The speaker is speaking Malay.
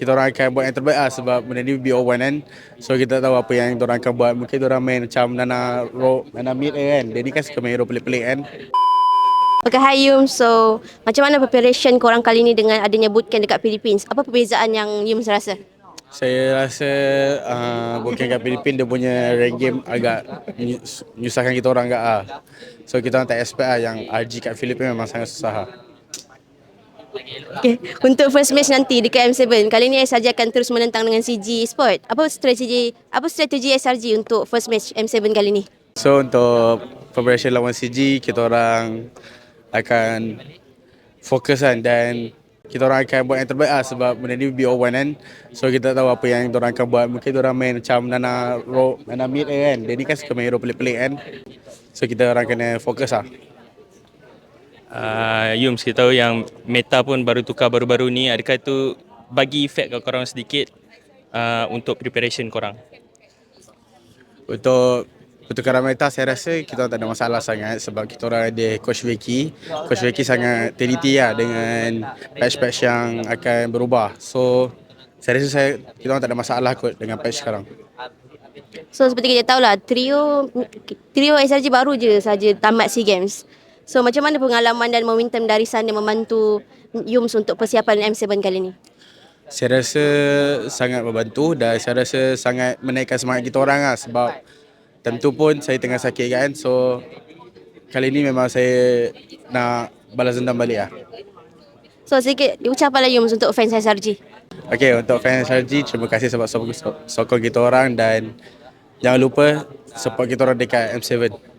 kita orang akan buat yang terbaik lah sebab benda ni BO1 kan. So kita tak tahu apa yang orang akan buat. Mungkin orang main macam Nana Ro, Nana Mid kan. Dia ni kan suka main hero pelik-pelik kan. Okay, hi Yum. So, macam mana preparation korang kali ni dengan adanya bootcamp dekat Philippines? Apa perbezaan yang Yum rasa? Saya rasa uh, bootcamp kat Filipin dia punya rank game agak menyus- menyusahkan kita orang agak lah. So kita orang tak expect lah yang RG kat Filipin memang sangat susah lah. Okay. Untuk first match nanti dekat M7, kali ni SRG akan terus menentang dengan CG Sport. Apa strategi apa strategi SRG untuk first match M7 kali ni? So untuk preparation lawan CG kita orang akan fokus kan dan kita orang akan buat yang terbaik lah sebab benda ni BO1 kan. So kita tak tahu apa yang orang akan buat. Mungkin orang main macam Nana Ro, Nana Mid kan. Dia ni kan suka main hero pelik-pelik kan. So kita orang kena fokus lah. Uh, Yum, kita tahu yang meta pun baru tukar baru-baru ni. Adakah itu bagi efek ke korang sedikit uh, untuk preparation korang? Untuk pertukaran meta saya rasa kita tak ada masalah sangat sebab kita orang ada Coach Vicky. Coach Vicky sangat teliti lah dengan patch-patch yang akan berubah. So saya rasa saya, kita orang tak ada masalah kot dengan patch sekarang. So seperti kita tahu lah, trio trio SRG baru je saja tamat SEA Games. So macam mana pengalaman dan momentum dari sana membantu Yums untuk persiapan M7 kali ni? Saya rasa sangat membantu dan saya rasa sangat menaikkan semangat kita orang lah sebab time tu pun saya tengah sakit kan. So kali ni memang saya nak balas dendam balik lah. So sikit ucapan lah Yums untuk fans SRG. Okay, untuk fans SRG, terima kasih sebab sokong, sokong kita orang dan jangan lupa support kita orang dekat M7.